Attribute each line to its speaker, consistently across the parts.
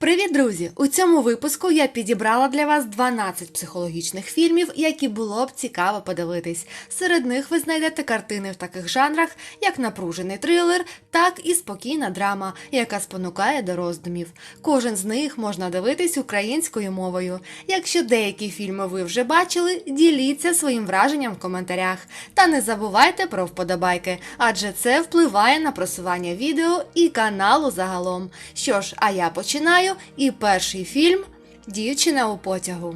Speaker 1: Привіт, друзі! У цьому випуску я підібрала для вас 12 психологічних фільмів, які було б цікаво подивитись. Серед них ви знайдете картини в таких жанрах, як напружений трилер, так і спокійна драма, яка спонукає до роздумів. Кожен з них можна дивитись українською мовою. Якщо деякі фільми ви вже бачили, діліться своїм враженням в коментарях. Та не забувайте про вподобайки, адже це впливає на просування відео і каналу загалом. Що ж, а я починаю. І перший фільм Дівчина у потягу.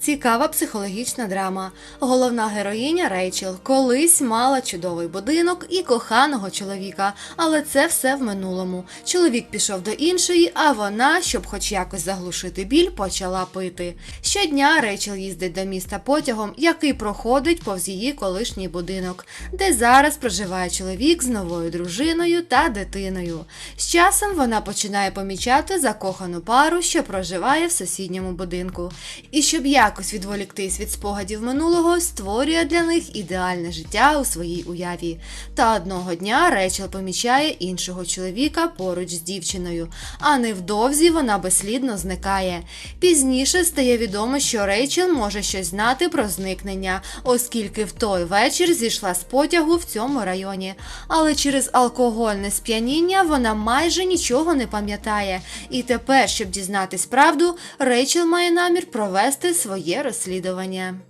Speaker 1: Цікава психологічна драма. Головна героїня Рейчел колись мала чудовий будинок і коханого чоловіка, але це все в минулому. Чоловік пішов до іншої, а вона, щоб хоч якось заглушити біль, почала пити. Щодня Рейчел їздить до міста потягом, який проходить повз її колишній будинок, де зараз проживає чоловік з новою дружиною та дитиною. З часом вона починає помічати закохану пару, що проживає в сусідньому будинку. І щоб якось відволіктись від спогадів минулого, створює для них ідеальне життя у своїй уяві. Та одного дня Рейчел помічає іншого чоловіка поруч з дівчиною, а невдовзі вона безслідно зникає. Пізніше стає відомо, що Рейчел може щось знати про зникнення, оскільки в той вечір зійшла з потягу в цьому районі. Але через алкогольне сп'яніння вона майже нічого не пам'ятає. І тепер, щоб дізнатись правду, Рейчел має намір провести своє розслідування.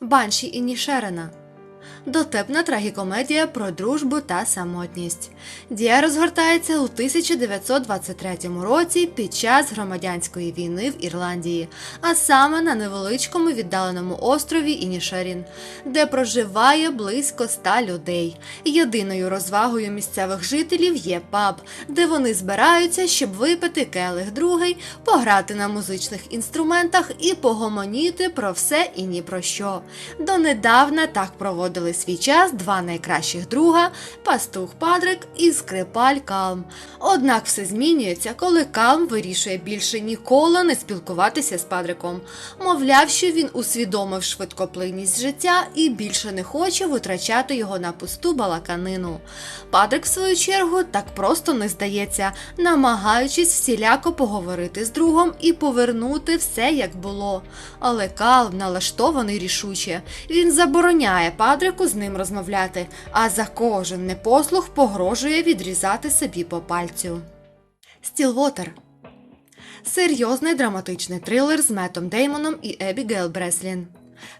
Speaker 1: Банші і Нішерена Дотепна трагікомедія про дружбу та самотність. Дія розгортається у 1923 році під час громадянської війни в Ірландії, а саме на невеличкому віддаленому острові Інішерін, де проживає близько ста людей. Єдиною розвагою місцевих жителів є паб, де вони збираються, щоб випити келих другий, пограти на музичних інструментах і погомоніти про все і ні про що. Донедавна так проводили свій час два найкращих друга пастух Падрик і скрипаль Калм. Однак все змінюється, коли Калм вирішує більше ніколи не спілкуватися з Падриком. Мовляв, що він усвідомив швидкоплинність життя і більше не хоче витрачати його на пусту балаканину. Падрик, в свою чергу, так просто не здається, намагаючись всіляко поговорити з другом і повернути все, як було. Але Калм налаштований рішуче. Він забороняє Падрику з ним розмовляти, а за кожен непослух погрожує відрізати собі по пальцю. Стілвотер серйозний драматичний трилер з Метом Деймоном і Ебігейл Бреслін.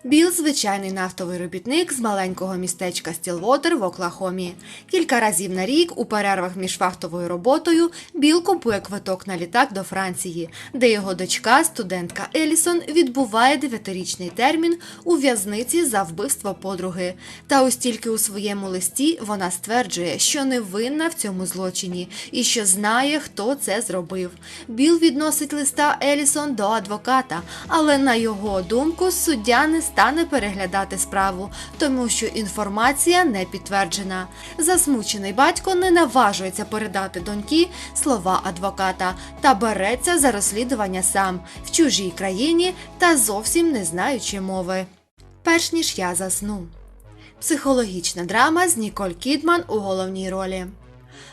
Speaker 1: Біл звичайний нафтовий робітник з маленького містечка Стілвотер в Оклахомі. Кілька разів на рік у перервах між вахтовою роботою Біл купує квиток на літак до Франції, де його дочка, студентка Елісон, відбуває дев'ятирічний термін у в'язниці за вбивство подруги. Та ось тільки у своєму листі вона стверджує, що не винна в цьому злочині і що знає, хто це зробив. Біл відносить листа Елісон до адвоката, але на його думку суддя не стане переглядати справу, тому що інформація не підтверджена. Засмучений батько не наважується передати доньки слова адвоката та береться за розслідування сам в чужій країні та зовсім не знаючи мови. Перш ніж я засну. Психологічна драма з Ніколь Кідман у головній ролі.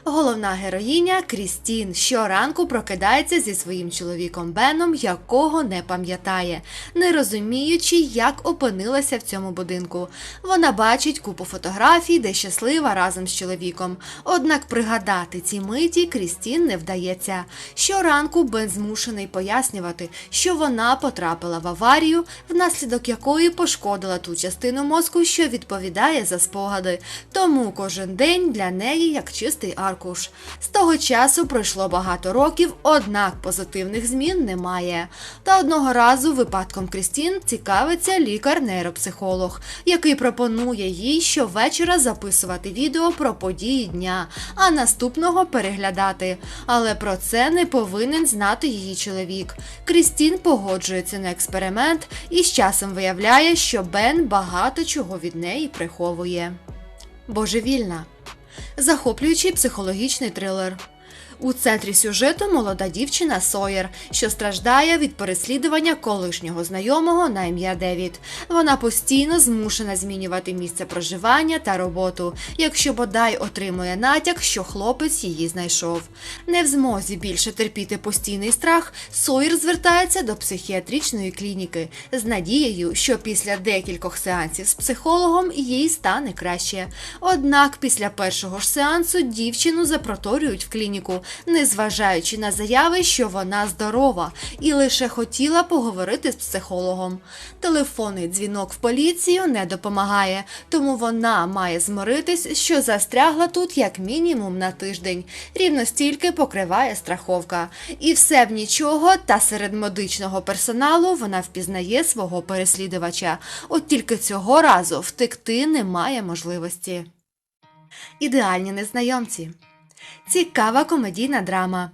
Speaker 1: Головна героїня Крістін щоранку прокидається зі своїм чоловіком Беном, якого не пам'ятає, не розуміючи, як опинилася в цьому будинку. Вона бачить купу фотографій, де щаслива разом з чоловіком. Однак пригадати ці миті Крістін не вдається. Щоранку Бен змушений пояснювати, що вона потрапила в аварію, внаслідок якої пошкодила ту частину мозку, що відповідає за спогади. Тому кожен день для неї як чистий аркуш. З того часу пройшло багато років, однак позитивних змін немає. Та одного разу випадком Крістін цікавиться лікар-нейропсихолог, який пропонує їй щовечора записувати відео про події дня, а наступного переглядати. Але про це не повинен знати її чоловік. Крістін погоджується на експеримент і з часом виявляє, що Бен багато чого від неї приховує. Божевільна захоплюючий психологічний трилер. У центрі сюжету молода дівчина Сойер, що страждає від переслідування колишнього знайомого на ім'я Девід. Вона постійно змушена змінювати місце проживання та роботу, якщо бодай отримує натяк, що хлопець її знайшов. Не в змозі більше терпіти постійний страх, Сойер звертається до психіатричної клініки з надією, що після декількох сеансів з психологом їй стане краще. Однак після першого ж сеансу дівчину запроторюють в клініку, незважаючи на заяви, що вона здорова і лише хотіла поговорити з психологом. Телефонний дзвінок в поліцію не допомагає, тому вона має змиритись, що застрягла тут як мінімум на тиждень. Рівно стільки покриває страховка. І все б нічого, та серед медичного персоналу вона впізнає свого переслідувача. От тільки цього разу втекти немає можливості. Ідеальні незнайомці. Цікава комедійна драма.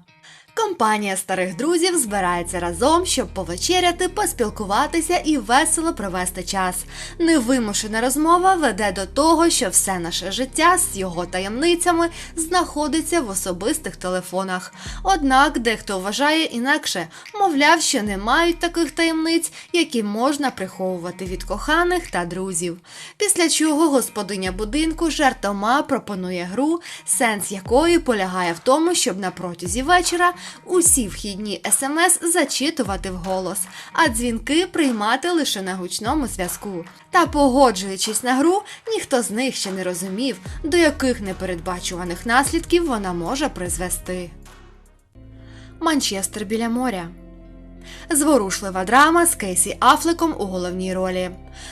Speaker 1: Компанія старих друзів збирається разом, щоб повечеряти, поспілкуватися і весело провести час. Невимушена розмова веде до того, що все наше життя з його таємницями знаходиться в особистих телефонах. Однак дехто вважає інакше, мовляв, що не мають таких таємниць, які можна приховувати від коханих та друзів. Після чого господиня будинку жартома пропонує гру, сенс якої полягає в тому, щоб на протязі вечора усі вхідні смс зачитувати вголос, а дзвінки приймати лише на гучному зв'язку. Та погоджуючись на гру, ніхто з них ще не розумів, до яких непередбачуваних наслідків вона може призвести. Манчестер біля моря. Зворушлива драма з Кейсі Афлеком у головній ролі.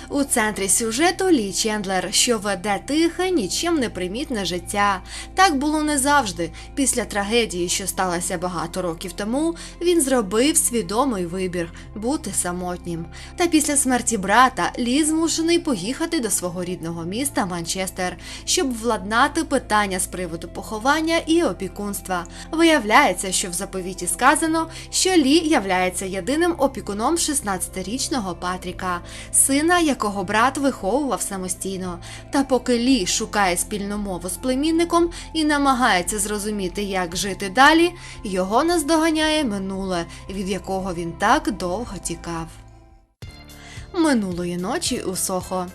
Speaker 1: У центрі сюжету Лі Чендлер, що веде тихе, нічим не примітне життя. Так було не завжди. Після трагедії, що сталася багато років тому, він зробив свідомий вибір бути самотнім. Та після смерті брата Лі змушений поїхати до свого рідного міста Манчестер, щоб владнати питання з приводу поховання і опікунства. Виявляється, що в заповіті сказано, що Лі являється єдиним опікуном 16-річного Патріка, сина якого брат виховував самостійно. Та поки Лі шукає спільну мову з племінником і намагається зрозуміти, як жити далі, його наздоганяє минуле, від якого він так довго тікав. Минулої ночі у Сохо.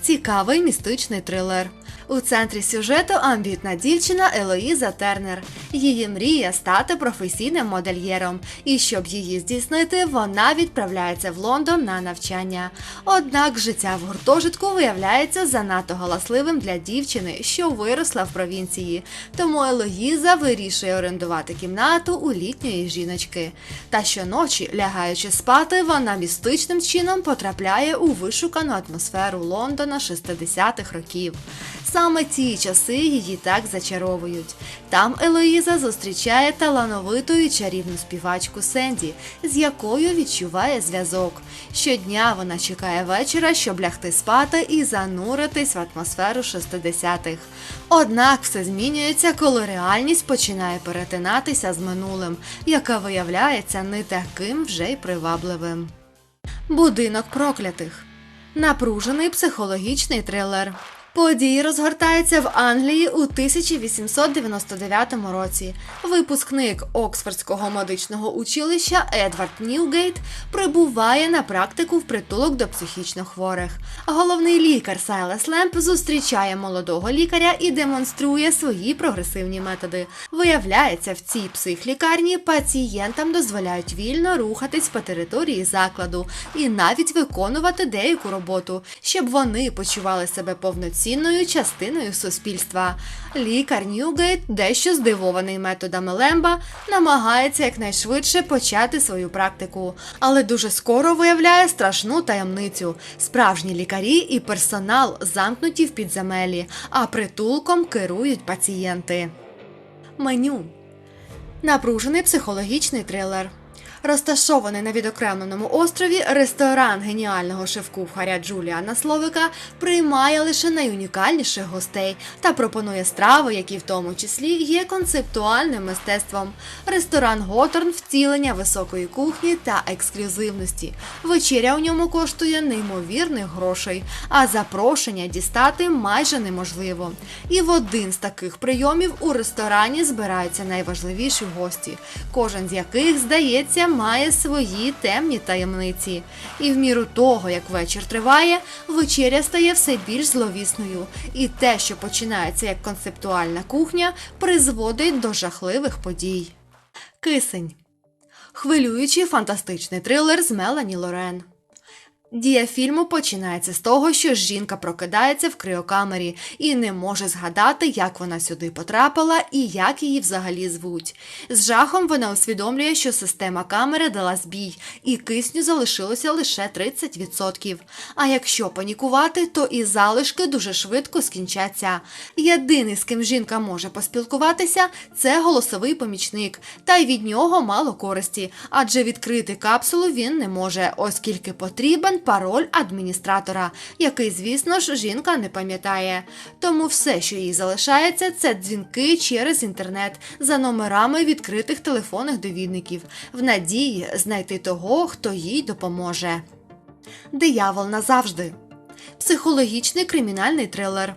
Speaker 1: Цікавий містичний трилер. У центрі сюжету амбітна дівчина Елоїза Тернер. Її мрія стати професійним модельєром, і щоб її здійснити, вона відправляється в Лондон на навчання. Однак життя в гуртожитку виявляється занадто галасливим для дівчини, що виросла в провінції. Тому Елоїза вирішує орендувати кімнату у літньої жіночки. Та щоночі, лягаючи спати, вона містичним чином потрапляє у вишукану атмосферу Лондона 60-х років. Саме ці часи її так зачаровують. Там Елоїза зустрічає талановиту і чарівну співачку Сенді, з якою відчуває зв'язок. Щодня вона чекає вечора, щоб лягти спати і зануритись в атмосферу 60-х. Однак все змінюється, коли реальність починає перетинатися з минулим, яка виявляється не таким вже й привабливим. Будинок проклятих. Напружений психологічний трилер. Події розгортаються в Англії у 1899 році. Випускник Оксфордського медичного училища Едвард Ньюгейт прибуває на практику в притулок до психічно хворих. Головний лікар Сайлас Лемп зустрічає молодого лікаря і демонструє свої прогресивні методи. Виявляється, в цій психлікарні пацієнтам дозволяють вільно рухатись по території закладу і навіть виконувати деяку роботу, щоб вони почували себе повноцінною частиною суспільства. Лікар Ньюгейт, дещо здивований методами Лемба, намагається якнайшвидше почати свою практику, але дуже скоро виявляє страшну таємницю. Справжні лікарі і персонал замкнуті в підземелі, а притулком керують пацієнти. Меню Напружений психологічний трилер. Розташований на відокремленому острові, ресторан геніального шеф-кухаря Джуліана Словика приймає лише найунікальніших гостей та пропонує страви, які в тому числі є концептуальним мистецтвом. Ресторан Готорн втілення високої кухні та ексклюзивності. Вечеря у ньому коштує неймовірних грошей, а запрошення дістати майже неможливо. І в один з таких прийомів у ресторані збираються найважливіші гості, кожен з яких, здається, має свої темні таємниці. І в міру того, як вечір триває, вечеря стає все більш зловісною. І те, що починається як концептуальна кухня, призводить до жахливих подій. Кисень. Хвилюючий фантастичний трилер з Мелані Лорен. Дія фільму починається з того, що жінка прокидається в криокамері і не може згадати, як вона сюди потрапила і як її взагалі звуть. З жахом вона усвідомлює, що система камери дала збій, і кисню залишилося лише 30%. А якщо панікувати, то і залишки дуже швидко скінчаться. Єдиний, з ким жінка може поспілкуватися, це голосовий помічник, та й від нього мало користі, адже відкрити капсулу він не може, оскільки потрібен пароль адміністратора, який, звісно ж, жінка не пам'ятає. Тому все, що їй залишається, це дзвінки через інтернет за номерами відкритих телефонних довідників, в надії знайти того, хто їй допоможе. Диявол назавжди. Психологічний кримінальний трилер.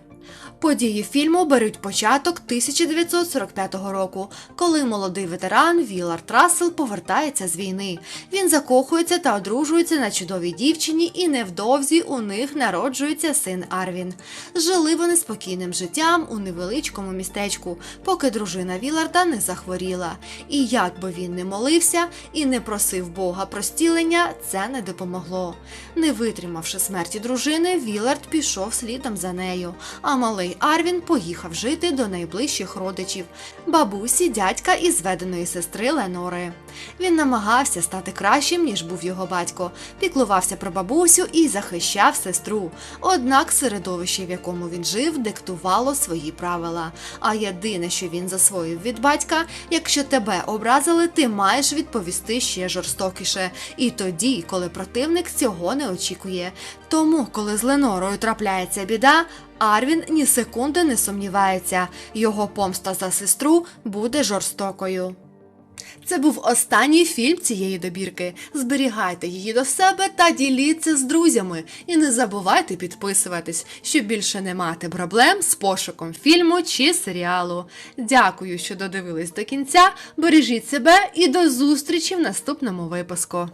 Speaker 1: Події фільму беруть початок 1945 року, коли молодий ветеран Вілард Рассел повертається з війни. Він закохується та одружується на чудовій дівчині, і невдовзі у них народжується син Арвін. Жили вони спокійним життям у невеличкому містечку, поки дружина Віларда не захворіла. І як би він не молився і не просив Бога про стілення, це не допомогло. Не витримавши смерті дружини, Вілард пішов слідом за нею. А малий Арвін поїхав жити до найближчих родичів бабусі, дядька і зведеної сестри Ленори. Він намагався стати кращим, ніж був його батько, піклувався про бабусю і захищав сестру. Однак середовище, в якому він жив, диктувало свої правила. А єдине, що він засвоїв від батька, якщо тебе образили, ти маєш відповісти ще жорстокіше. І тоді, коли противник цього не очікує. Тому, коли з Ленорою трапляється біда, Арвін ні секунди не сумнівається, його помста за сестру буде жорстокою. Це був останній фільм цієї добірки. Зберігайте її до себе та діліться з друзями. І не забувайте підписуватись, щоб більше не мати проблем з пошуком фільму чи серіалу. Дякую, що додивились до кінця. Бережіть себе і до зустрічі в наступному випуску.